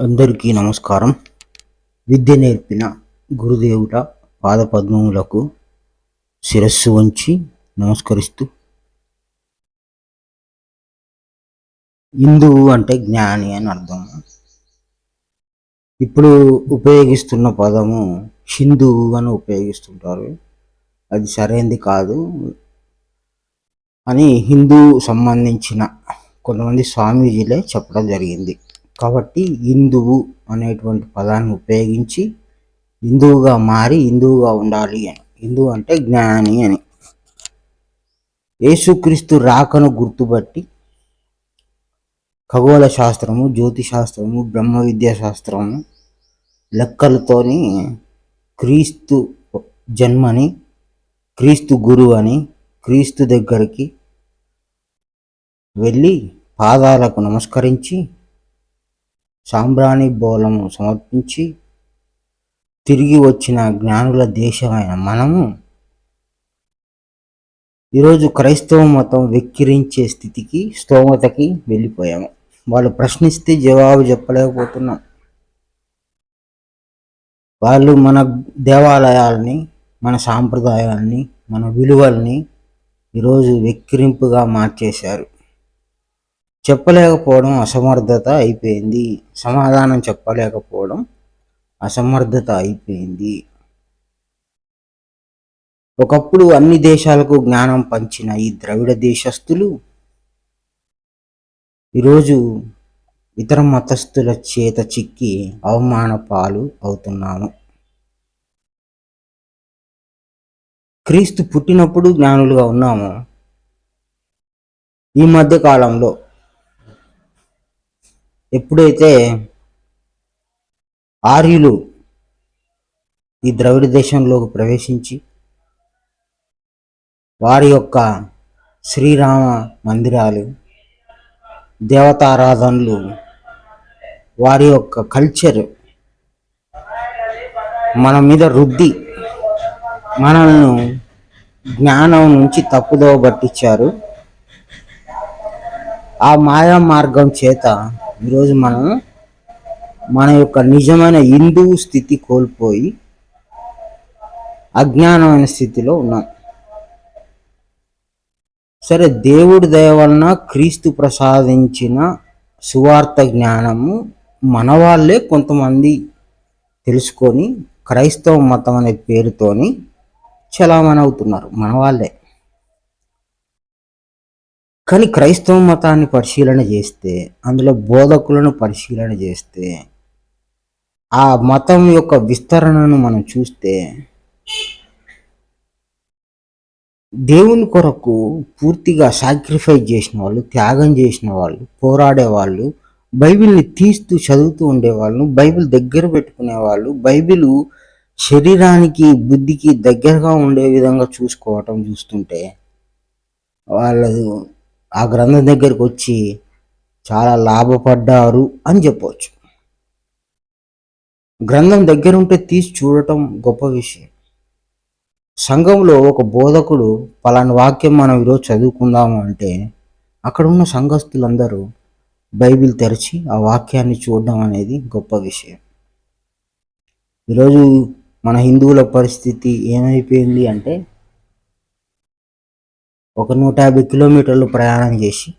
అందరికీ నమస్కారం. విద్య నేర్పిన గురుదేవుల పాదపద్మములకు శిరస్సు వంచి నమస్కరిస్తూ హిందువు అంటే జ్ఞాని అని అర్థం. ఇప్పుడు ఉపయోగిస్తున్న పదము హిందువు అని ఉపయోగిస్తుంటారు. అది సరైనది కాదు అని హిందూ సంబంధించిన కొంతమంది స్వామీజీలే చెప్పడం జరిగింది. కాబట్టి హిందువు అనేటువంటి పదాన్ని ఉపయోగించి హిందువుగా మారి హిందువుగా ఉండాలి అని. హిందువు అంటే జ్ఞాని అని. యేసుక్రీస్తు రాకను గుర్తుపట్టి ఖగోళ శాస్త్రము జ్యోతి శాస్త్రము బ్రహ్మ విద్యా శాస్త్రము లెక్కలతోని క్రీస్తు జన్మని క్రీస్తు గురువు అని క్రీస్తు దగ్గరికి వెళ్ళి పాదాలకు నమస్కరించి సాంబ్రాణి బోలము సమర్పించి తిరిగి వచ్చిన జ్ఞానుల దేశమైన మనము ఈరోజు క్రైస్తవ మతం వెక్కిరించే స్థితికి స్తోమతకి వెళ్ళిపోయాము. వాళ్ళు ప్రశ్నిస్తే జవాబు చెప్పలేకపోతున్నాం. వాళ్ళు మన దేవాలయాల్ని మన సాంప్రదాయాల్ని మన విలువల్ని ఈరోజు వెక్కిరింపుగా మార్చేశారు. చెప్పలేకపోవడం అసమర్థత అయిపోయింది. సమాధానం చెప్పలేకపోవడం అసమర్థత అయిపోయింది. ఒకప్పుడు అన్ని దేశాలకు జ్ఞానం పంచిన ఈ ద్రవిడ దేశస్థులు ఈరోజు ఇతర మతస్థుల చేత చిక్కి అవమాన పాలు అవుతున్నాము. క్రీస్తు పుట్టినప్పుడు జ్ఞానులుగా ఉన్నాము. ఈ మధ్య కాలంలో ఎప్పుడైతే ఆర్యులు ఈ ద్రవిడ దేశంలోకి ప్రవేశించి వారి యొక్క శ్రీరామ మందిరాలు దేవతారాధనలు వారి యొక్క కల్చర్ మన మీద రుద్ది మనల్ని జ్ఞానం నుంచి తప్పుదోవ పట్టించారు. ఆ మాయా మార్గం చేత ఈరోజు మనం మన యొక్క నిజమైన హిందూ స్థితి కోల్పోయి అజ్ఞానమైన స్థితిలో ఉన్నాం. సరే దేవుడి దయ వలన క్రీస్తు ప్రసాదించిన సువార్త జ్ఞానము మన వాళ్ళే కొంతమంది తెలుసుకొని క్రైస్తవ మతం అనే పేరుతోని చలామణి అవుతున్నారు మన వాళ్ళే. కానీ క్రైస్తవ మతాన్ని పరిశీలన చేస్తే అందులో బోధకులను పరిశీలన చేస్తే ఆ మతం యొక్క విస్తరణను మనం చూస్తే దేవుని కొరకు పూర్తిగా సాక్రిఫైస్ చేసిన వాళ్ళు త్యాగం చేసిన వాళ్ళు పోరాడే వాళ్ళు బైబిల్ని తీస్తూ చదువుతూ ఉండేవాళ్ళు బైబిల్ దగ్గర పెట్టుకునే వాళ్ళు బైబిల్ శరీరానికి బుద్ధికి దగ్గరగా ఉండే విధంగా చూసుకోవటం చూస్తుంటే వాళ్ళు ఆ గ్రంథం దగ్గరికి వచ్చి చాలా లాభపడ్డారు అని చెప్పవచ్చు. గ్రంథం దగ్గర ఉంటే తీసి చూడటం గొప్ప విషయం. సంఘంలో ఒక బోధకుడు పలాని వాక్యం మనం ఈరోజు చదువుకుందాము అంటే అక్కడ ఉన్న సంఘస్థులందరూ బైబిల్ తెరిచి ఆ వాక్యాన్ని చూడడం అనేది గొప్ప విషయం. ఈరోజు మన హిందువుల పరిస్థితి ఏమైపోయింది అంటే ఒక నూట యాభై కిలోమీటర్లు ప్రయాణం చేసి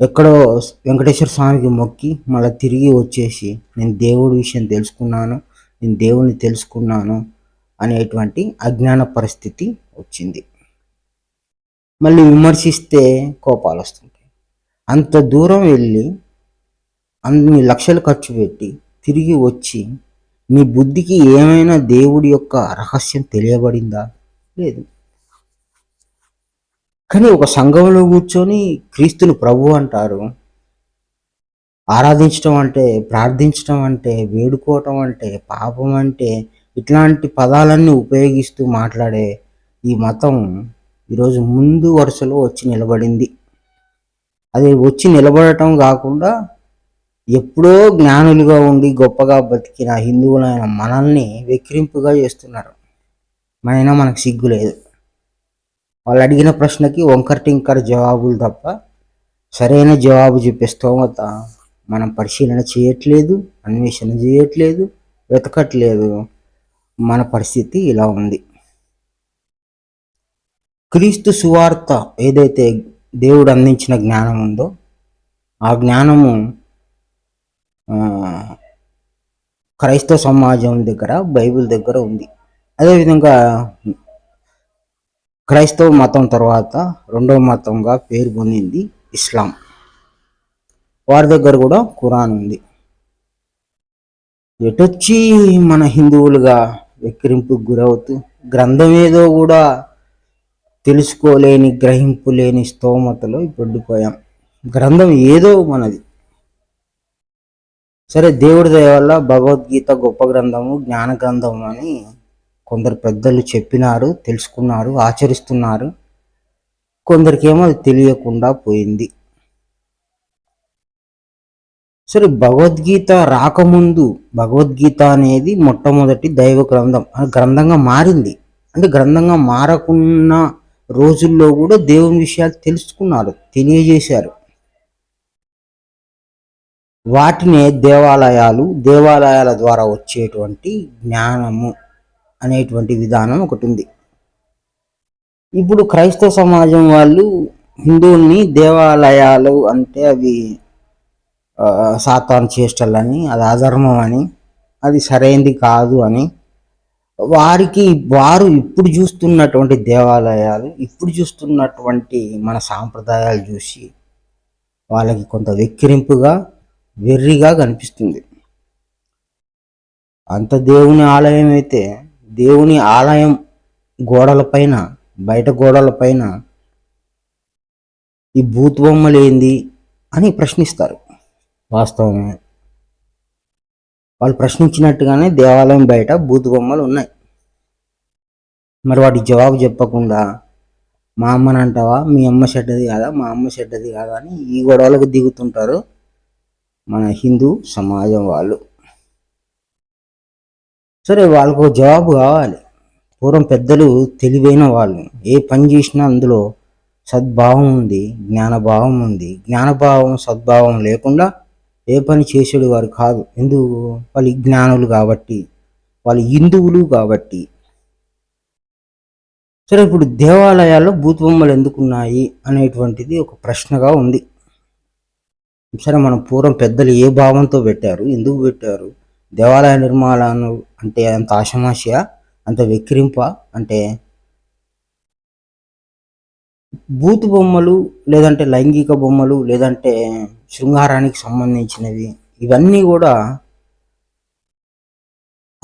ఎక్కడో వెంకటేశ్వర స్వామికి మొక్కి మళ్ళీ తిరిగి వచ్చేసి నేను దేవుడి విషయం తెలుసుకున్నాను నేను దేవుని తెలుసుకున్నాను అనేటువంటి అజ్ఞాన పరిస్థితి వచ్చింది. మళ్ళీ విమర్శిస్తే కోపాలు వస్తుంటాయి. అంత దూరం వెళ్ళి అన్ని లక్షలు ఖర్చు పెట్టి తిరిగి వచ్చి నీ బుద్ధికి ఏమైనా దేవుడి యొక్క రహస్యం తెలియబడిందా? లేదు. కానీ ఒక సంఘంలో కూర్చొని క్రీస్తుని ప్రభు అంటారు. ఆరాధించడం అంటే ప్రార్థించడం అంటే వేడుకోవటం అంటే పాపం అంటే ఇట్లాంటి పదాలన్నీ ఉపయోగిస్తూ మాట్లాడే ఈ మతం ఈరోజు ముందు వరుసలో వచ్చి నిలబడింది. అది వచ్చి నిలబడటం కాకుండా ఎప్పుడో జ్ఞానులుగా ఉండి గొప్పగా బతికిన హిందువులైన మనల్ని వెక్కిరింపుగా చేస్తున్నారు. మనైనా మనకు సిగ్గు లేదు. వాళ్ళు అడిగిన ప్రశ్నకి వంకర్ టింకర్ జవాబులు తప్ప సరైన జవాబు చెప్పే స్తోమత మనం పరిశీలన చేయట్లేదు అన్వేషణ చేయట్లేదు వెతకట్లేదు. మన పరిస్థితి ఇలా ఉంది. క్రీస్తు సువార్త ఏదైతే దేవుడు అందించిన జ్ఞానం ఉందో ఆ జ్ఞానము క్రైస్తవ సమాజం దగ్గర బైబిల్ దగ్గర ఉంది. అదేవిధంగా క్రైస్తవ మతం తర్వాత రెండవ మతంగా పేరు పొందింది ఇస్లాం. వారి దగ్గర కూడా ఖురాన్ ఉంది. ఎటొచ్చి మన హిందువులుగా వెక్కిరింపుకు గురవుతూ గ్రంథం ఏదో కూడా తెలుసుకోలేని గ్రహింపు లేని స్తోమతలో పడిపోయాం గ్రంథం ఏదో మనది. సరే దేవుడి దయ వల్ల భగవద్గీత గొప్ప గ్రంథము జ్ఞాన గ్రంథం అని కొందరు పెద్దలు చెప్పినారు తెలుసుకున్నారు ఆచరిస్తున్నారు. కొందరికేమో అది తెలియకుండా పోయింది. సరే భగవద్గీత రాకముందు భగవద్గీత అనేది మొట్టమొదటి దైవ గ్రంథం అది గ్రంథంగా మారింది. అంటే గ్రంథంగా మారకున్న రోజుల్లో కూడా దేవుని విషయాలు తెలుసుకున్నారు తెలియజేశారు. వాటినే దేవాలయాలు దేవాలయాల ద్వారా వచ్చేటువంటి జ్ఞానము. అనేటువంటి విధానం ఒకటి ఉంది ఇప్పుడు క్రైస్తవ సమాజం వాళ్ళు హిందువుల్ని దేవాలయాలు అంటే అవి ఆ, సాతాను చేష్టలని అది అధర్మం అని అది సరైనది కాదు అని వారికి వారు ఇప్పుడు చూస్తున్నటువంటి దేవాలయాలు ఇప్పుడు చూస్తున్నటువంటి మన సాంప్రదాయాలు చూసి వాళ్ళకి కొంత వెక్కిరింపుగా వెర్రిగా కనిపిస్తుంది. అంత దేవుని ఆలయం అయితే దేవుని ఆలయం గోడలపైన బయట గోడలపైన ఈ భూత బొమ్మలు ఏంది అని ప్రశ్నిస్తారు. వాస్తవమే. వాళ్ళు ప్రశ్నించినట్టుగానే దేవాలయం బయట భూత బొమ్మలు ఉన్నాయి. మరి వాటి జవాబు చెప్పకుండా మా అమ్మని అంటావా? మీ అమ్మ చెడ్డది కాదా? మా అమ్మ చెడ్డది కాదా? అని ఈ గొడవలకు దిగుతుంటారు మన హిందూ సమాజం వాళ్ళు. సరే వాళ్ళకు ఒక జవాబు కావాలి. పూర్వం పెద్దలు తెలివైన వాళ్ళు. ఏ పని చేసినా అందులో సద్భావం ఉంది జ్ఞానభావం ఉంది. జ్ఞానభావం సద్భావం లేకుండా ఏ పని చేసేడు వారు కాదు. ఎందుకు? వాళ్ళు జ్ఞానులు కాబట్టి వాళ్ళు హిందువులు కాబట్టి. సరే ఇప్పుడు దేవాలయాల్లో భూతబొమ్మలు ఎందుకున్నాయి అనేటువంటిది ఒక ప్రశ్నగా ఉంది. సరే మనం పూర్వం పెద్దలు ఏ భావంతో పెట్టారు? ఎందుకు పెట్టారు? దేవాలయ నిర్మాణాలు అంటే అంత ఆశమాష అంత వెక్కిరింప అంటే బూత్ బొమ్మలు లేదంటే లైంగిక బొమ్మలు లేదంటే శృంగారానికి సంబంధించినవి. ఇవన్నీ కూడా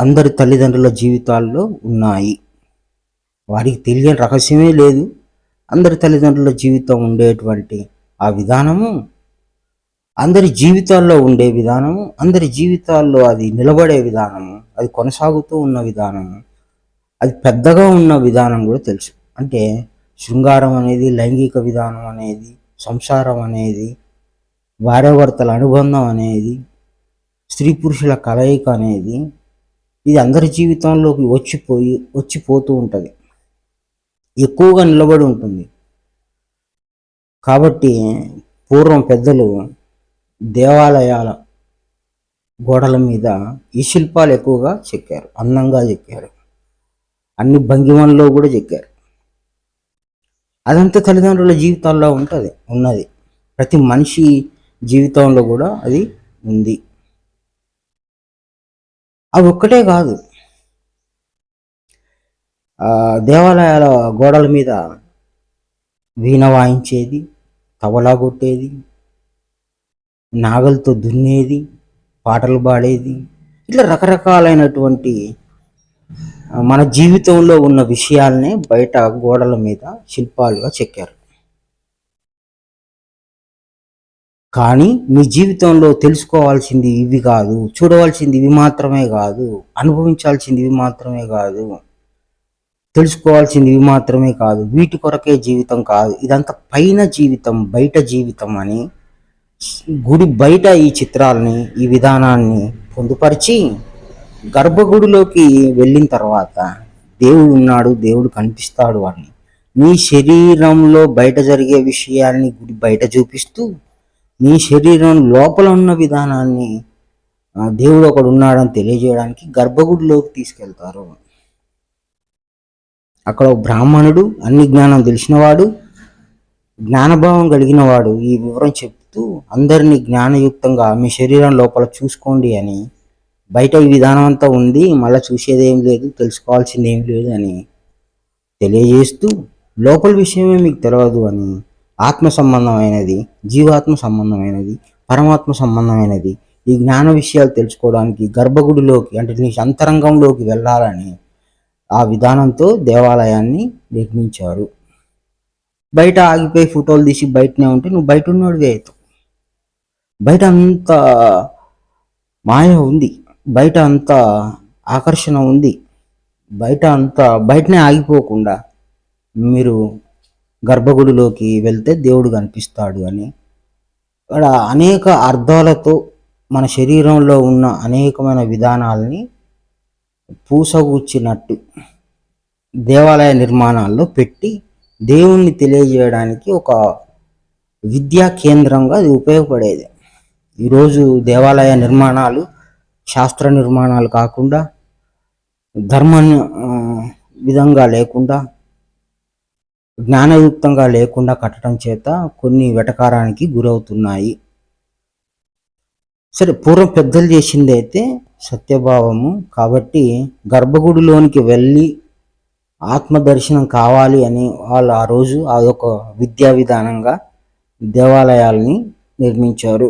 అందరి తల్లిదండ్రుల జీవితాల్లో ఉన్నాయి. వారికి తెలియని రహస్యమే లేదు. అందరి తల్లిదండ్రుల జీవితం ఉండేటువంటి ఆ విధానము అందరి జీవితాల్లో ఉండే విధానము అందరి జీవితాల్లో అది నిలబడే విధానము అది కొనసాగుతూ ఉన్న విధానము అది పెద్దగా ఉన్న విధానం కూడా తెలుసు. అంటే శృంగారం అనేది లైంగిక విధానం అనేది సంసారం అనేది భార్యాభర్తల అనుబంధం అనేది స్త్రీ పురుషుల కలయిక అనేది ఇది అందరి జీవితంలోకి వచ్చిపోయి వచ్చిపోతూ ఉంటుంది. ఎక్కువగా నిలబడి ఉంటుంది. కాబట్టి పూర్వం పెద్దలు దేవాలయాల గోడల మీద ఈ శిల్పాలు ఎక్కువగా చెక్కారు అందంగా చెక్కారు. అన్ని భంగిమల్లో కూడా చెక్కారు. అదంతా తల్లిదండ్రుల జీవితాల్లో ఉంటుంది ఉన్నది. ప్రతి మనిషి జీవితంలో కూడా అది ఉంది. అవి ఒక్కటే కాదు. దేవాలయాల గోడల మీద వీణ వాయించేది తబలా కొట్టేది నాగలతో దున్నేది పాటలు పాడేది ఇట్లా రకరకాలైనటువంటి మన జీవితంలో ఉన్న విషయాల్ని బయట గోడల మీద శిల్పాలుగా చెక్కారు. కానీ మీ జీవితంలో తెలుసుకోవాల్సింది ఇవి కాదు చూడవలసింది ఇవి మాత్రమే కాదు అనుభవించాల్సింది ఇవి మాత్రమే కాదు తెలుసుకోవాల్సింది ఇవి మాత్రమే కాదు వీటి కొరకే జీవితం కాదు ఇదంతా పైన జీవితం బయట జీవితం అని గుడి బయట ఈ చిత్రాలని ఈ విధానాన్ని పొందుపరిచి గర్భగుడిలోకి వెళ్ళిన తర్వాత దేవుడు ఉన్నాడు దేవుడు కనిపిస్తాడు అని నీ శరీరంలో బయట జరిగే విషయాల్ని గుడి బయట చూపిస్తూ నీ శరీరం లోపల ఉన్న విధానాన్ని దేవుడు ఒకడు ఉన్నాడని తెలియజేయడానికి గర్భగుడిలోకి తీసుకెళ్తారు. అక్కడ బ్రాహ్మణుడు అన్ని జ్ఞానం తెలిసినవాడు జ్ఞానభావం కలిగిన వాడు ఈ వివరం చెప్తూ అందరినీ జ్ఞానయుక్తంగా మీ శరీరం లోపల చూసుకోండి అని బయట ఈ విధానం అంతా ఉంది మళ్ళీ చూసేది ఏం లేదు తెలుసుకోవాల్సింది ఏం లేదు అని తెలియజేస్తూ లోపల విషయమే మీకు తెలియదు అని ఆత్మ సంబంధమైనది జీవాత్మ సంబంధమైనది పరమాత్మ సంబంధమైనది ఈ జ్ఞాన విషయాలు తెలుసుకోవడానికి గర్భగుడిలోకి అంటే నీ అంతరంగంలోకి వెళ్ళాలని ఆ విధానంతో దేవాలయాన్ని నిర్మించారు. బయట ఆగిపోయి ఫోటోలు తీసి బయటనే ఉంటే నువ్వు బయట ఉన్నాడు అవుతావు బయట అంత మాయ ఉంది బయట అంత ఆకర్షణ ఉంది బయట అంత బయటనే ఆగిపోకుండా మీరు గర్భగుడిలోకి వెళ్తే దేవుడు కనిపిస్తాడు అని. ఇక్కడ అనేక అర్థాలతో మన శరీరంలో ఉన్న అనేకమైన విధానాలని పూసగూర్చినట్టు దేవాలయ నిర్మాణాల్లో పెట్టి దేవుణ్ణి తెలియజేయడానికి ఒక విద్యా కేంద్రంగా అది ఉపయోగపడేది. ఈరోజు దేవాలయ నిర్మాణాలు శాస్త్ర నిర్మాణాలు కాకుండా ధర్మ విధంగా లేకుండా జ్ఞానయుక్తంగా లేకుండా కట్టడం చేత కొన్ని వెటకారానికి గురవుతున్నాయి. సరే పూర్వం పెద్దలు చేసింది అయితే సత్యభావము. కాబట్టి గర్భగుడిలోనికి వెళ్ళి ఆత్మ దర్శనం కావాలి అని వాళ్ళు ఆ రోజు అదొక విద్యా విధానంగా దేవాలయాల్ని నిర్మించారు.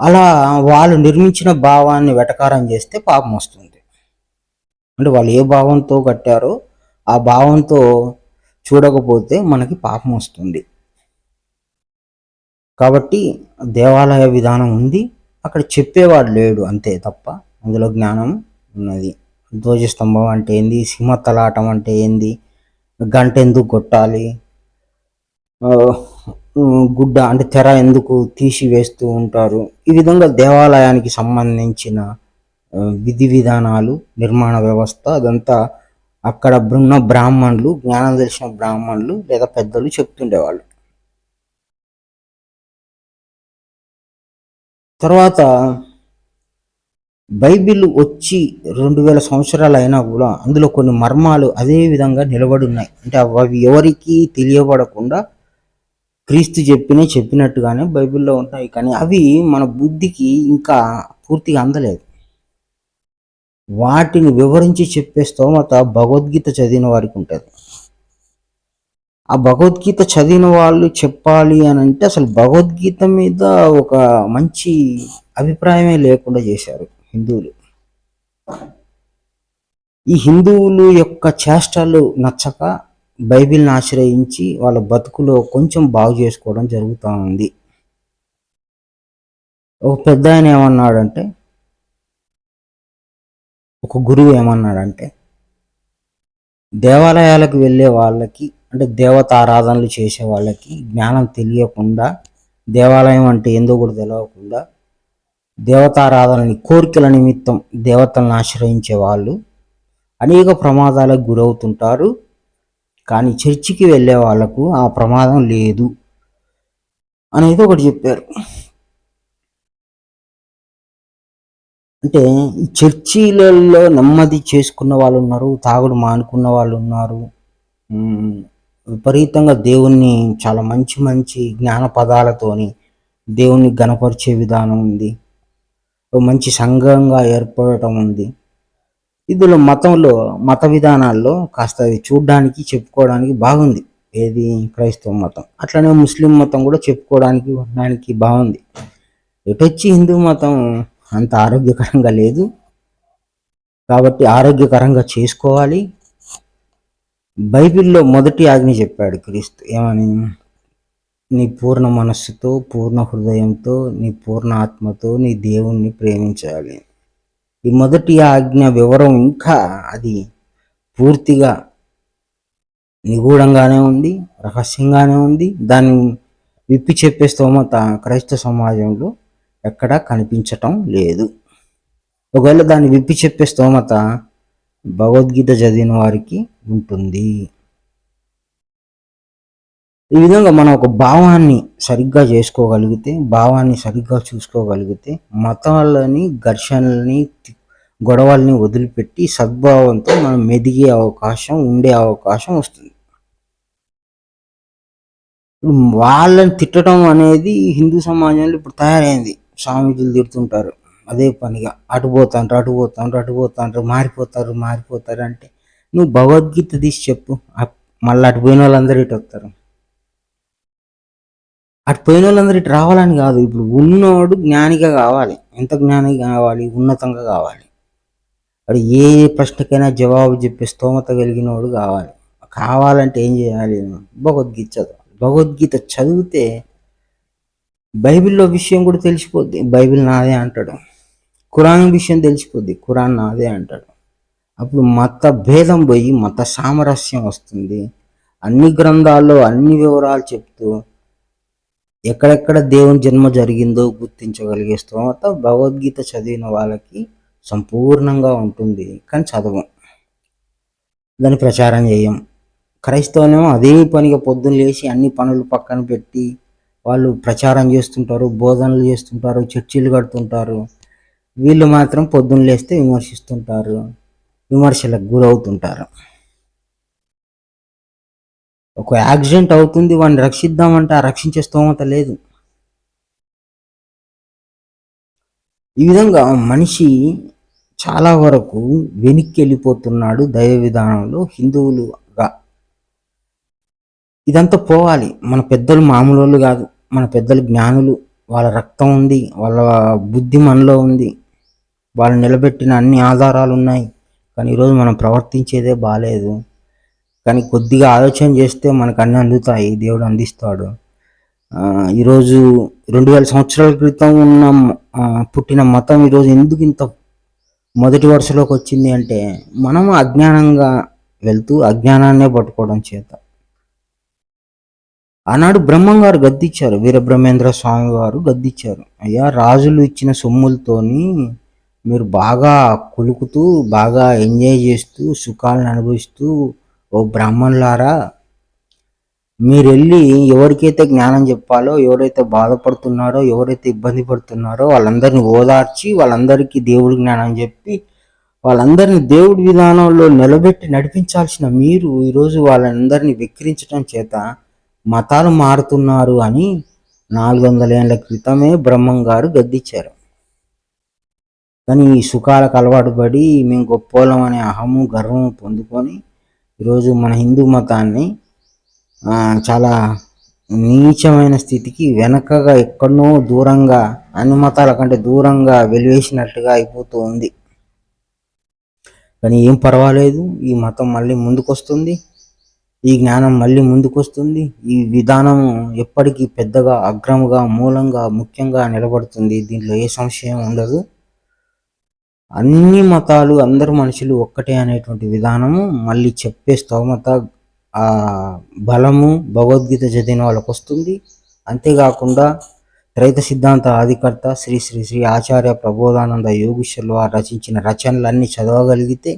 అలా వాళ్ళు నిర్మించిన భావాన్ని వెటకారం చేస్తే పాపం వస్తుంది. అంటే వాళ్ళు ఏ భావంతో కట్టారో ఆ భావంతో చూడకపోతే మనకి పాపం వస్తుంది. కాబట్టి దేవాలయ విధానం ఉంది. అక్కడ చెప్పేవాడు లేడు అంతే తప్ప అందులో జ్ఞానం ఉన్నది. ధ్వజస్తంభం అంటే ఏంది? సింహతలాటం అంటే ఏంది? గంట ఎందుకు కొట్టాలి గుడ్డ అంటే తెర ఎందుకు తీసి వేస్తూ ఉంటారు? ఈ విధంగా దేవాలయానికి సంబంధించిన విధి విధానాలు నిర్మాణ వ్యవస్థ అదంతా అక్కడ ఉన్న బ్రాహ్మణులు జ్ఞానం తెలిసిన బ్రాహ్మణులు లేదా పెద్దలు చెప్తుండేవాళ్ళు. తర్వాత బైబిల్ వచ్చి రెండు వేల సంవత్సరాలు అయినా కూడా అందులో కొన్ని మర్మాలు అదే విధంగా నిలబడి ఉన్నాయి. అంటే అవి ఎవరికి తెలియబడకుండా క్రీస్తు చెప్పిన చెప్పినట్టుగానే బైబిల్లో ఉంటాయి కానీ అవి మన బుద్ధికి ఇంకా పూర్తిగా అందలేదు. వాటిని వివరించి చెప్పే స్తోమత భగవద్గీత చదివిన వారికి ఉంటుంది. ఆ భగవద్గీత చదివిన వాళ్ళు చెప్పాలి అని అంటే అసలు భగవద్గీత మీద ఒక మంచి అభిప్రాయమే లేకుండా చేశారు హిందువులు. ఈ హిందువులు యొక్క చేష్టలు నచ్చక బైబిల్ని ఆశ్రయించి వాళ్ళ బతుకులో కొంచెం బాగు చేసుకోవడం జరుగుతూ ఉంది. ఒక పెద్ద ఆయన ఏమన్నాడంటే ఒక గురువు ఏమన్నాడంటే దేవాలయాలకు వెళ్ళే వాళ్ళకి అంటే దేవతారాధనలు చేసే వాళ్ళకి జ్ఞానం తెలియకుండా దేవాలయం అంటే ఏందో కూడా తెలియకుండా దేవతారాధనని కోరికల నిమిత్తం దేవతలను ఆశ్రయించే వాళ్ళు అనేక ప్రమాదాలకు గురవుతుంటారు. కానీ చర్చికి వెళ్ళే వాళ్ళకు ఆ ప్రమాదం లేదు అనేది ఒకటి చెప్పారు. అంటే ఈ చర్చీలలో నెమ్మది చేసుకున్న వాళ్ళు ఉన్నారు తాగుడు మానుకున్న వాళ్ళు ఉన్నారు. విపరీతంగా దేవుణ్ణి చాలా మంచి మంచి జ్ఞాన పదాలతోని దేవుణ్ణి గణపరిచే విధానం ఉంది. మంచి సంఘంగా ఏర్పడటం ఉంది. ఇందులో మతంలో మత విధానాల్లో కాస్త అది చూడడానికి చెప్పుకోవడానికి బాగుంది. ఏది? క్రైస్తవ మతం. అట్లనే ముస్లిం మతం కూడా చెప్పుకోవడానికి ఉండడానికి బాగుంది. ఎటొచ్చి హిందూ మతం అంత ఆరోగ్యకరంగా లేదు. కాబట్టి ఆరోగ్యకరంగా చేసుకోవాలి. బైబిల్లో మొదటి ఆజ్ఞ చెప్పాడు క్రీస్తు. ఏమని? నీ పూర్ణ మనస్సుతో పూర్ణ హృదయంతో నీ పూర్ణ ఆత్మతో నీ దేవుణ్ణి ప్రేమించాలి. ఈ మొదటి ఆజ్ఞ వివరం ఇంకా అది పూర్తిగా నిగూఢంగానే ఉంది రహస్యంగానే ఉంది. దాన్ని విప్పి చెప్పే స్తోమత క్రైస్తవ సమాజంలో ఎక్కడా కనిపించటం లేదు. ఒకవేళ దాన్ని విప్పి చెప్పే స్తోమత భగవద్గీత చదివిన వారికి ఉంటుంది. ఈ విధంగా మనం ఒక భావాన్ని సరిగ్గా చేసుకోగలిగితే భావాన్ని సరిగ్గా చూసుకోగలిగితే మతాలని ఘర్షణలని గొడవల్ని వదిలిపెట్టి సద్భావంతో మనం మెదిగే అవకాశం ఉండే అవకాశం వస్తుంది. ఇప్పుడు వాళ్ళని తిట్టడం అనేది హిందూ సమాజంలో ఇప్పుడు తయారైంది. స్వామీజీలు తిడుతుంటారు అదే పనిగా. అటు పోతాంటారు అటు పోతాంటారు అటు పోతాంటారు మారిపోతారు మారిపోతారు అంటే నువ్వు భగవద్గీత తీసి చెప్పు. మళ్ళీ అటు పోయిన వాళ్ళందరూ ఇటు వస్తారు. అటు పోయిన వాళ్ళందరూ ఇటు రావాలని కాదు. ఇప్పుడు ఉన్నవాడు జ్ఞానిగా కావాలి. ఎంత జ్ఞానిగా కావాలి? ఉన్నతంగా కావాలి. వాడు ఏ ప్రశ్నకైనా జవాబు చెప్పే స్తోమత కలిగినోడు కావాలి. కావాలంటే ఏం చేయాలి? భగవద్గీత చదవాలి భగవద్గీత చదివితే బైబిల్లో విషయం కూడా తెలిసిపోద్ది. బైబిల్ నాదే అంటాడు. ఖురాన్ విషయం తెలిసిపోద్ది. ఖురాన్ నాదే అంటాడు. అప్పుడు మత భేదం పోయి మత సామరస్యం వస్తుంది. అన్ని గ్రంథాల్లో అన్ని వివరాలు చెప్తూ ఎక్కడెక్కడ దేవుని జన్మ జరిగిందో గుర్తించగలిగే స్తోమత భగవద్గీత చదివిన వాళ్ళకి సంపూర్ణంగా ఉంటుంది కానీ చదవం. దాన్ని ప్రచారం చేయం. క్రైస్తవులేమో అదే పనిగా పొద్దున్న లేచి అన్ని పనులు పక్కన పెట్టి వాళ్ళు ప్రచారం చేస్తుంటారు బోధనలు చేస్తుంటారు చర్చిలు కడుతుంటారు. వీళ్ళు మాత్రం పొద్దున్న లేస్తే విమర్శిస్తుంటారు విమర్శలకు గురవుతుంటారు. ఒక యాక్సిడెంట్ అవుతుంది వాడిని రక్షిద్దామంటే ఆ రక్షించే స్తోమత లేదు. ఈ విధంగా మనిషి చాలా వరకు వెనక్కి వెళ్ళిపోతున్నాడు దైవ విధానంలో హిందువులుగా. ఇదంతా పోవాలి. మన పెద్దలు మామూలు వాళ్ళు కాదు. మన పెద్దలు జ్ఞానులు. వాళ్ళ రక్తం ఉంది. వాళ్ళ బుద్ధి మనలో ఉంది. వాళ్ళు నిలబెట్టిన అన్ని ఆధారాలు ఉన్నాయి. కానీ ఈరోజు మనం ప్రవర్తించేదే బాగాలేదు కానీ కొద్దిగా ఆలోచన చేస్తే మనకు అన్ని అందుతాయి. దేవుడు అందిస్తాడు. ఈరోజు రెండు వేల సంవత్సరాల క్రితం ఉన్న పుట్టిన మతం ఈరోజు ఎందుకు ఇంత మొదటి వరుసలోకి వచ్చింది అంటే మనం అజ్ఞానంగా వెళ్తూ అజ్ఞానాన్నే పట్టుకోవడం చేత. ఆనాడు బ్రహ్మం గారు గద్దిచ్చారు వీరబ్రహ్మేంద్ర స్వామి వారు గద్దిచ్చారు. అయ్యా రాజులు ఇచ్చిన సొమ్ములతోని మీరు బాగా కులుకుతూ బాగా ఎంజాయ్ చేస్తూ సుఖాలను అనుభవిస్తూ ఓ బ్రాహ్మణులారా మీరు వెళ్ళి ఎవరికైతే జ్ఞానం చెప్పాలో ఎవరైతే బాధపడుతున్నారో ఎవరైతే ఇబ్బంది పడుతున్నారో వాళ్ళందరినీ ఓదార్చి వాళ్ళందరికీ దేవుడి జ్ఞానం చెప్పి వాళ్ళందరిని దేవుడి విధానంలో నిలబెట్టి నడిపించాల్సిన మీరు ఈరోజు వాళ్ళందరినీ వెక్కిరించడం చేత మతాలు మారుతున్నారు అని నాలుగు వందల ఏళ్ళ క్రితమే బ్రహ్మం గారు గద్దిచ్చారు కానీ ఈ సుఖాలకు అలవాటు పడి మేము గొప్పోళం అనే అహము గర్వం పొందుకొని ఈరోజు మన హిందూ మతాన్ని చాలా నీచమైన స్థితికి వెనకగా ఎక్కడనో దూరంగా అన్ని మతాల కంటే దూరంగా వెలివేసినట్టుగా అయిపోతూ ఉంది. కానీ ఏం పర్వాలేదు ఈ మతం మళ్ళీ ముందుకొస్తుంది. ఈ జ్ఞానం మళ్ళీ ముందుకొస్తుంది. ఈ విధానం ఎప్పటికీ పెద్దగా అగ్రముగా మూలంగా ముఖ్యంగా నిలబడుతుంది. దీంట్లో ఏ సంశయం ఉండదు. అన్ని మతాలు అందరు మనుషులు ఒక్కటే అనేటువంటి విధానము మళ్ళీ చెప్పే స్తోమత ఆ బలము భగవద్గీత చదివిన వాళ్ళకు వస్తుంది. అంతేకాకుండా త్రైత సిద్ధాంత ఆదికర్త శ్రీ శ్రీ శ్రీ ఆచార్య ప్రబోధానంద యోగీశ్వర్లు వారు రచించిన రచనలన్నీ చదవగలిగితే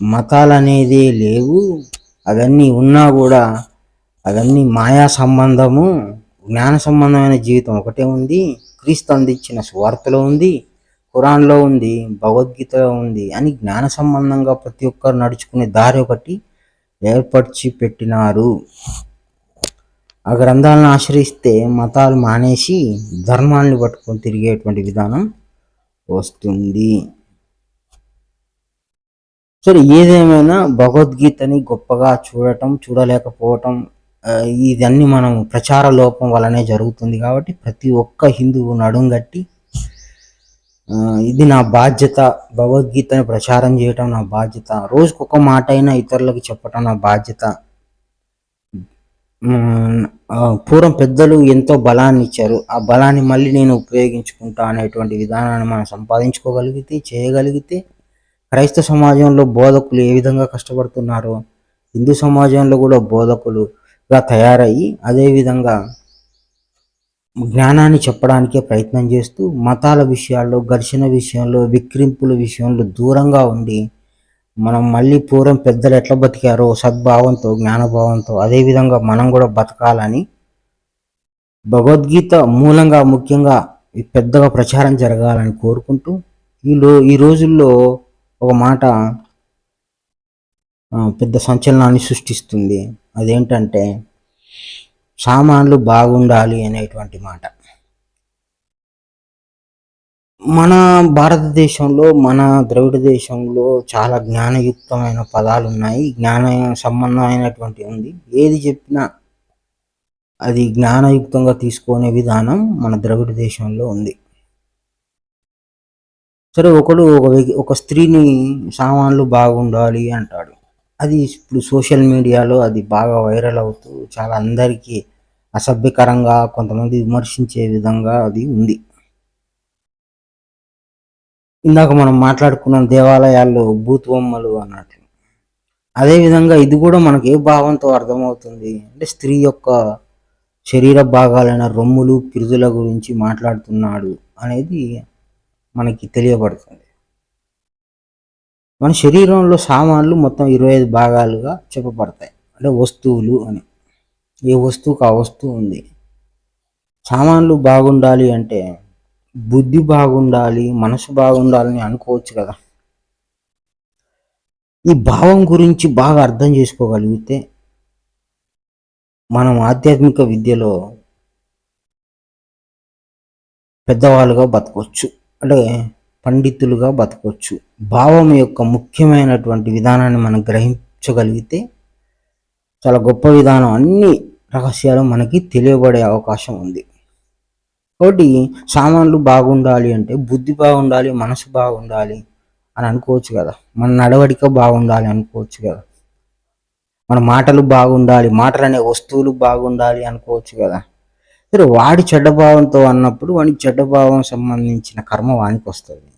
మతాలు అనేది లేవు. అవన్నీ ఉన్నా కూడా అవన్నీ మాయా సంబంధము జ్ఞాన సంబంధమైన జీవితం ఒకటే ఉంది. క్రీస్తు అందించిన సువార్తలో ఉంది ఖురాన్లో ఉంది భగవద్గీతలో ఉంది అని జ్ఞాన సంబంధంగా ప్రతి ఒక్కరు నడుచుకునే దారి ఒకటి ఏర్పరిచి పెట్టినారు ఆ గ్రంథాలను ఆశ్రయిస్తే మతాలు మానేసి ధర్మాన్ని పట్టుకొని తిరిగేటువంటి విధానం వస్తుంది. సరే ఏదేమైనా భగవద్గీతని గొప్పగా చూడటం చూడలేకపోవటం ఇదన్నీ మనం ప్రచార లోపం వల్లనే జరుగుతుంది కాబట్టి ప్రతి ఒక్క హిందువు నడుంగట్టి ఇది నా బాధ్యత. భగవద్గీతను ప్రచారం చేయటం నా బాధ్యత. రోజుకొక మాట అయినా ఇతరులకు చెప్పటం నా బాధ్యత. పూర్వం పెద్దలు ఎంతో బలాన్ని ఇచ్చారు. ఆ బలాన్ని మళ్ళీ నేను ఉపయోగించుకుంటా అనేటువంటి విధానాన్ని మనం సంపాదించుకోగలిగితే చేయగలిగితే క్రైస్తవ సమాజంలో బోధకులు ఏ విధంగా కష్టపడుతున్నారో హిందూ సమాజంలో కూడా బోధకులుగా తయారయ్యి అదేవిధంగా జ్ఞానాన్ని చెప్పడానికే ప్రయత్నం చేస్తూ మతాల విషయాల్లో ఘర్షణ విషయంలో విక్రింపుల విషయంలో దూరంగా ఉండి మనం మళ్ళీ పూర్వం పెద్దలు ఎట్లా బతికారో సద్భావంతో జ్ఞానభావంతో అదేవిధంగా మనం కూడా బతకాలని భగవద్గీత మూలంగా ముఖ్యంగా పెద్దగా ప్రచారం జరగాలని కోరుకుంటూ ఈలో ఈ రోజుల్లో ఒక మాట పెద్ద సంచలనాన్ని సృష్టిస్తుంది. అదేంటంటే సామాన్లు బాగుండాలి అనేటువంటి మాట. మన భారతదేశంలో మన ద్రవిడ దేశంలో చాలా జ్ఞానయుక్తమైన పదాలు ఉన్నాయి జ్ఞాన సంబంధమైనటువంటి ఉంది. ఏది చెప్పినా అది జ్ఞానయుక్తంగా తీసుకునే విధానం మన ద్రవిడ దేశంలో ఉంది. సరే ఒకడు ఒక వ్యక్తి ఒక స్త్రీని సామాన్లు బాగుండాలి అంటాడు. అది ఇప్పుడు సోషల్ మీడియాలో అది బాగా వైరల్ అవుతూ చాలా అందరికీ అసభ్యకరంగా కొంతమంది విమర్శించే విధంగా అది ఉంది. ఇందాక మనం మాట్లాడుకున్న దేవాలయాల్లో బూత్ అన్నట్టు. అన్నట్లు అదేవిధంగా ఇది కూడా మనకు ఏ భావంతో అర్థమవుతుంది? అంటే స్త్రీ యొక్క శరీర భాగాలైన రొమ్ములు పిరుదుల గురించి మాట్లాడుతున్నాడు అనేది మనకి తెలియబడుతుంది. మన శరీరంలో సామాన్లు మొత్తం ఇరవై ఐదు భాగాలుగా చెప్పబడతాయి. అంటే వస్తువులు అని. ఏ వస్తువుకు ఆ వస్తువు ఉంది. సామాన్లు బాగుండాలి అంటే బుద్ధి బాగుండాలి మనసు బాగుండాలని అనుకోవచ్చు కదా. ఈ భావం గురించి బాగా అర్థం చేసుకోగలిగితే మనం ఆధ్యాత్మిక విద్యలో పెద్దవాళ్ళుగా బతకొచ్చు. అంటే పండితులుగా బతకొచ్చు. భావం యొక్క ముఖ్యమైనటువంటి విధానాన్ని మనం గ్రహించగలిగితే చాలా గొప్ప విధానం. అన్ని రహస్యాలు మనకి తెలియబడే అవకాశం ఉంది. కాబట్టి సామాన్లు బాగుండాలి అంటే బుద్ధి బాగుండాలి మనసు బాగుండాలి అని అనుకోవచ్చు కదా. మన నడవడిక బాగుండాలి అనుకోవచ్చు కదా. మన మాటలు బాగుండాలి మాటలు అనే వస్తువులు బాగుండాలి అనుకోవచ్చు కదా. సరే వాడి చెడ్డ భావంతో అన్నప్పుడు వాడి చెడ్డ భావం సంబంధించిన కర్మ వానికి వస్తుంది.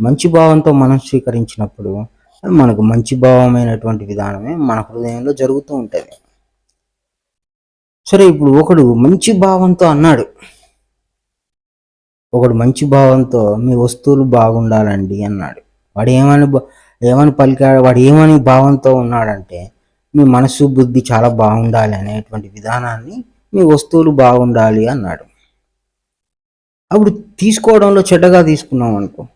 మంచి భావంతో మనం స్వీకరించినప్పుడు మనకు మంచి భావమైనటువంటి విధానమే మన హృదయంలో జరుగుతూ ఉంటుంది. సరే ఇప్పుడు ఒకడు మంచి భావంతో అన్నాడు. ఒకడు మంచి భావంతో మీ వస్తువులు బాగుండాలండి అన్నాడు. వాడు ఏమని బా- ఏమని పలికాడు వాడు ఏమని భావంతో ఉన్నాడంటే మీ మనసు బుద్ధి చాలా బాగుండాలి అనేటువంటి విధానాన్ని మీ వస్తువులు బాగుండాలి అన్నాడు. అప్పుడు తీసుకోవడంలో చెడ్డగా తీసుకున్నాం అనుకో.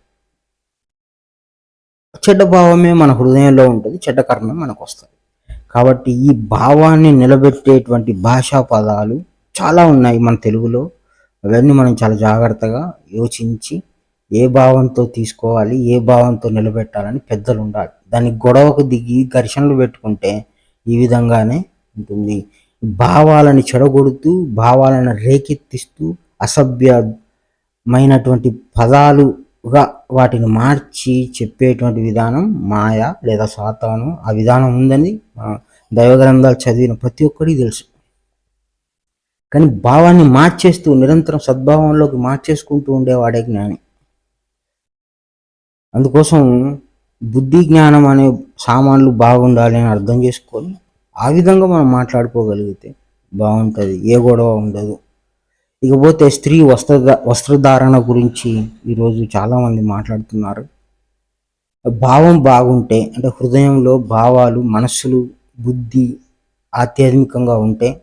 చెడ్డ భావమే మన హృదయంలో ఉంటుంది చెడ్డ కర్మే మనకు వస్తుంది కాబట్టి ఈ భావాన్ని నిలబెట్టేటువంటి భాషా పదాలు చాలా ఉన్నాయి మన తెలుగులో. అవన్నీ మనం చాలా జాగ్రత్తగా యోచించి ఏ భావంతో తీసుకోవాలి ఏ భావంతో నిలబెట్టాలని పెద్దలు ఉండాలి. దాన్ని గొడవకు దిగి ఘర్షణలు పెట్టుకుంటే ఈ విధంగానే ఉంటుంది. భావాలను చెడగొడుతూ భావాలను రేకెత్తిస్తూ అసభ్యమైనటువంటి పదాలు పదాలుగా వాటిని మార్చి చెప్పేటువంటి విధానం మాయ లేదా సాతాను. ఆ విధానం ఉందని దైవ గ్రంథాలు చదివిన ప్రతి ఒక్కరికి తెలుసు. కానీ భావాన్ని మార్చేస్తూ నిరంతరం సద్భావంలోకి మార్చేసుకుంటూ ఉండేవాడే జ్ఞాని. అందుకోసం బుద్ధి జ్ఞానం అనే సామాన్లు బాగుండాలి అని అర్థం చేసుకొని ఆ విధంగా మనం మాట్లాడుకోగలిగితే బాగుంటుంది ఏ గొడవ ఉండదు. ఇకపోతే స్త్రీ వస్త్ర వస్త్రధారణ గురించి ఈరోజు చాలామంది మాట్లాడుతున్నారు. భావం బాగుంటే అంటే హృదయంలో భావాలు మనస్సులు బుద్ధి ఆధ్యాత్మికంగా ఉంటే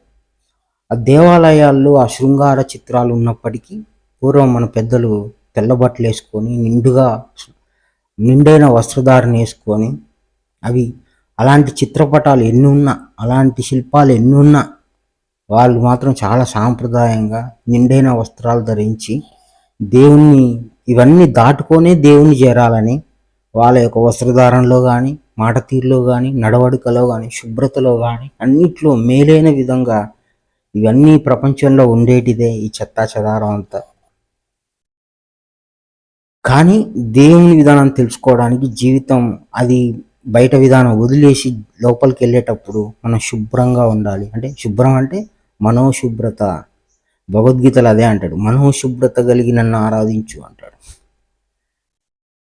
ఆ దేవాలయాల్లో ఆ శృంగార చిత్రాలు ఉన్నప్పటికీ పూర్వం మన పెద్దలు తెల్ల బట్టలు వేసుకొని నిండుగా నిండైన వస్త్రధారణ వేసుకొని అవి అలాంటి చిత్రపటాలు ఎన్ని ఉన్నా అలాంటి శిల్పాలు ఎన్ని ఉన్నా వాళ్ళు మాత్రం చాలా సాంప్రదాయంగా నిండైన వస్త్రాలు ధరించి దేవుణ్ణి ఇవన్నీ దాటుకొనే దేవుణ్ణి చేరాలని వాళ్ళ యొక్క వస్త్రధారణలో కానీ మాట తీరులో కానీ నడవడికలో కానీ శుభ్రతలో కానీ అన్నిట్లో మేలైన విధంగా ఇవన్నీ ప్రపంచంలో ఉండేటిదే ఈ చెత్తా చెదారం అంతా. కానీ దేవుని విధానం తెలుసుకోవడానికి జీవితం అది బయట విధానం వదిలేసి లోపలికి వెళ్ళేటప్పుడు మనం శుభ్రంగా ఉండాలి. అంటే శుభ్రం అంటే మనోశుభ్రత. భగవద్గీతలు అదే అంటాడు మనోశుభ్రత కలిగి నన్ను ఆరాధించు అంటాడు.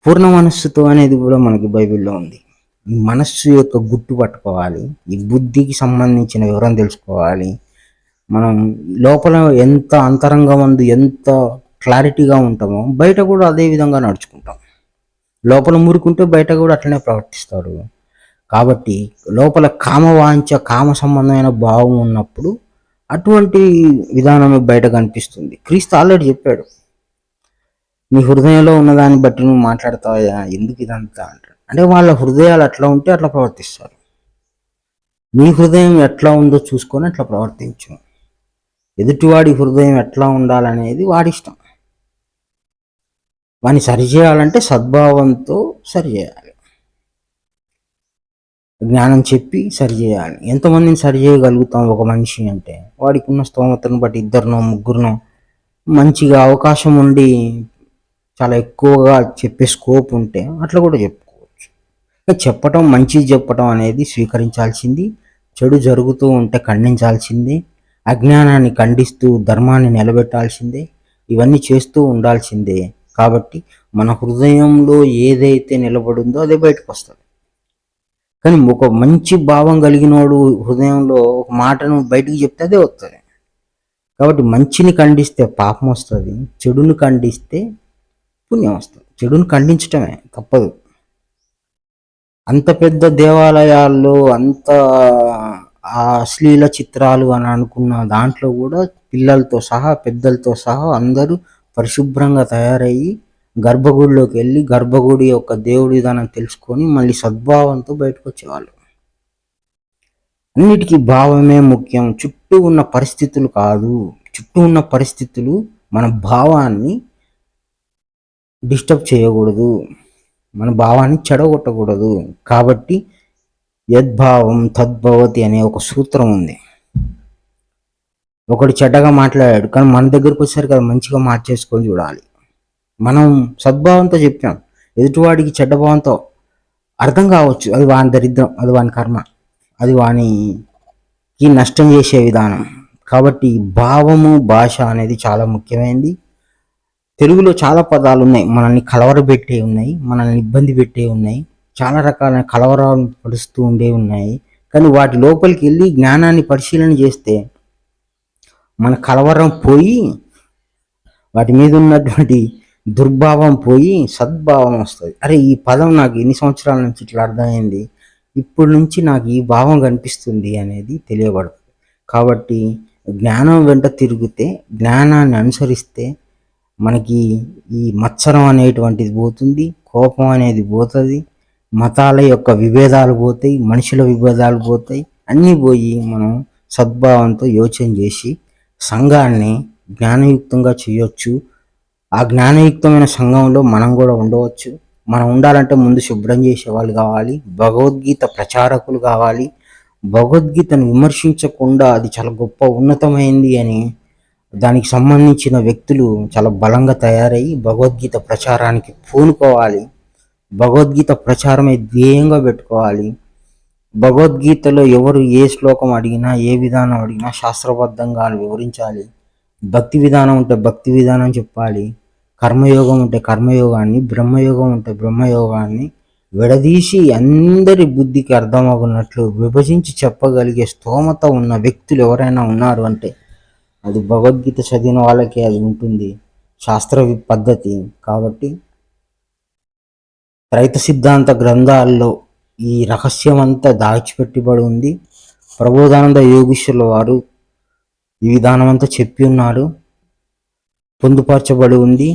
పూర్ణ మనస్సుతో అనేది కూడా మనకి బైబిల్లో ఉంది. ఈ మనస్సు యొక్క గుట్టు పట్టుకోవాలి ఈ బుద్ధికి సంబంధించిన వివరం తెలుసుకోవాలి. మనం లోపల ఎంత అంతరంగం అందు ఎంత క్లారిటీగా ఉంటామో బయట కూడా అదే విధంగా నడుచుకుంటాం. లోపల మురుకుంటే బయట కూడా అట్లనే ప్రవర్తిస్తారు. కాబట్టి లోపల కామవాంఛ కామ సంబంధమైన భావం ఉన్నప్పుడు అటువంటి విధానం బయట కనిపిస్తుంది క్రీస్తు ఆల్రెడీ చెప్పాడు నీ హృదయంలో ఉన్నదాన్ని బట్టి నువ్వు మాట్లాడతావా ఎందుకు ఇదంతా? అంటాడు. అంటే వాళ్ళ హృదయాలు అట్లా ఉంటే అట్లా ప్రవర్తిస్తారు. నీ హృదయం ఎట్లా ఉందో చూసుకొని అట్లా ప్రవర్తించు. ఎదుటివాడి హృదయం ఎట్లా ఉండాలనేది వాడిష్టం వాడిని సరిచేయాలంటే సద్భావంతో సరిచేయాలి. జ్ఞానం చెప్పి సరి చేయాలి. ఎంతమందిని సరి చేయగలుగుతాం ఒక మనిషి అంటే. వాడికి ఉన్న స్తోమతను బట్టి ఇద్దరినో ముగ్గురునో మంచిగా అవకాశం ఉండి చాలా ఎక్కువగా చెప్పే స్కోప్ ఉంటే అట్లా కూడా చెప్పుకోవచ్చు. చెప్పటం మంచిది చెప్పటం అనేది స్వీకరించాల్సింది. చెడు జరుగుతూ ఉంటే ఖండించాల్సిందే. అజ్ఞానాన్ని ఖండిస్తూ ధర్మాన్ని నిలబెట్టాల్సిందే. ఇవన్నీ చేస్తూ ఉండాల్సిందే. కాబట్టి మన హృదయంలో ఏదైతే నిలబడిందో అదే బయటకు వస్తుంది కానీ ఒక మంచి భావం కలిగినోడు హృదయంలో ఒక మాటను బయటికి చెప్తే అదే వస్తుంది కాబట్టి మంచిని ఖండిస్తే పాపం వస్తుంది చెడుని ఖండిస్తే పుణ్యం వస్తుంది. చెడుని ఖండించటమే తప్పదు. అంత పెద్ద దేవాలయాల్లో అంత అశ్లీల చిత్రాలు అని అనుకున్న దాంట్లో కూడా పిల్లలతో సహా పెద్దలతో సహా అందరూ పరిశుభ్రంగా తయారయ్యి గర్భగుడిలోకి వెళ్ళి గర్భగుడి యొక్క దేవుడి విధానం తెలుసుకొని మళ్ళీ సద్భావంతో బయటకు వచ్చేవాళ్ళు. అన్నిటికీ భావమే ముఖ్యం. చుట్టూ ఉన్న పరిస్థితులు కాదు. చుట్టూ ఉన్న పరిస్థితులు మన భావాన్ని డిస్టర్బ్ చేయకూడదు. మన భావాన్ని చెడగొట్టకూడదు. కాబట్టి యద్భావం తద్భవతి అనే ఒక సూత్రం ఉంది. ఒకడు చెడ్డగా మాట్లాడాడు కానీ మన దగ్గరకు వచ్చేసరికి అది మంచిగా మార్చేసుకొని చూడాలి. మనం సద్భావంతో చెప్పాం ఎదుటివాడికి చెడ్డభావంతో అర్థం కావచ్చు. అది వాని దరిద్రం అది వాని కర్మ అది వానికి నష్టం చేసే విధానం. కాబట్టి భావము భాష అనేది చాలా ముఖ్యమైనది. తెలుగులో చాలా పదాలు ఉన్నాయి. మనల్ని కలవరబెట్టే ఉన్నాయి. మనల్ని ఇబ్బంది పెట్టే ఉన్నాయి. చాలా రకాల కలవరాలు పడుస్తూ ఉండే ఉన్నాయి. కానీ వాటి లోపలికి వెళ్ళి జ్ఞానాన్ని పరిశీలన చేస్తే మన కలవరం పోయి వాటి మీద ఉన్నటువంటి దుర్భావం పోయి సద్భావం వస్తుంది. అరే ఈ పదం నాకు ఎన్ని సంవత్సరాల నుంచి ఇట్లా అర్థమైంది? ఇప్పటి నుంచి నాకు ఈ భావం కనిపిస్తుంది అనేది తెలియబడుతుంది. కాబట్టి జ్ఞానం వెంట తిరిగితే జ్ఞానాన్ని అనుసరిస్తే మనకి ఈ మత్సరం అనేటువంటిది పోతుంది కోపం అనేది పోతుంది మతాల యొక్క విభేదాలు పోతాయి మనుషుల విభేదాలు పోతాయి అన్నీ పోయి మనం సద్భావంతో యోచన చేసి సంఘాన్ని జ్ఞానయుక్తంగా చేయొచ్చు ఆ జ్ఞానయుక్తమైన సంఘంలో మనం కూడా ఉండవచ్చు. మనం ఉండాలంటే ముందు శుభ్రం చేసే వాళ్ళు కావాలి భగవద్గీత ప్రచారకులు కావాలి. భగవద్గీతను విమర్శించకుండా అది చాలా గొప్ప ఉన్నతమైంది అని దానికి సంబంధించిన వ్యక్తులు చాలా బలంగా తయారయ్యి భగవద్గీత ప్రచారానికి పూనుకోవాలి. భగవద్గీత ప్రచారమే ధ్యేయంగా పెట్టుకోవాలి. భగవద్గీతలో ఎవరు ఏ శ్లోకం అడిగినా ఏ విధానం అడిగినా శాస్త్రబద్ధంగా వివరించాలి. భక్తి విధానం ఉంటే భక్తి విధానం చెప్పాలి. కర్మయోగం ఉంటే కర్మయోగాన్ని బ్రహ్మయోగం ఉంటే బ్రహ్మయోగాన్ని విడదీసి అందరి బుద్ధికి అర్థమవుతున్నట్లు విభజించి చెప్పగలిగే స్తోమత ఉన్న వ్యక్తులు ఎవరైనా ఉన్నారు అంటే అది భగవద్గీత చదివిన వాళ్ళకే అది ఉంటుంది. శాస్త్ర పద్ధతి. కాబట్టి రైత సిద్ధాంత గ్రంథాల్లో ఈ రహస్యం అంతా దాచిపెట్టబడి ఉంది. ప్రబోధానంద యోగీశ్వరుల వారు ఈ విధానం అంతా చెప్పి ఉన్నారు. పొందుపరచబడి ఉంది.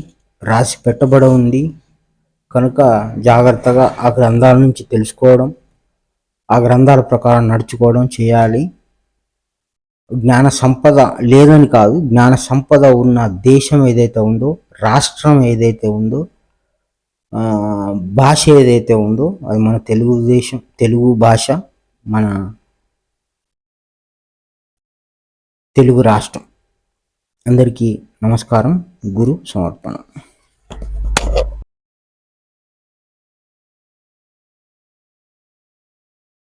రాసి పెట్టబడి ఉంది. కనుక జాగ్రత్తగా ఆ గ్రంథాల నుంచి తెలుసుకోవడం ఆ గ్రంథాల ప్రకారం నడుచుకోవడం చేయాలి. జ్ఞాన సంపద లేదని కాదు జ్ఞాన సంపద ఉన్న దేశం ఏదైతే ఉందో రాష్ట్రం ఏదైతే ఉందో భాష ఏదైతే ఉందో అది మన తెలుగుదేశం తెలుగు భాష మన తెలుగు రాష్ట్రం. అందరికీ నమస్కారం గురు సమర్పణ.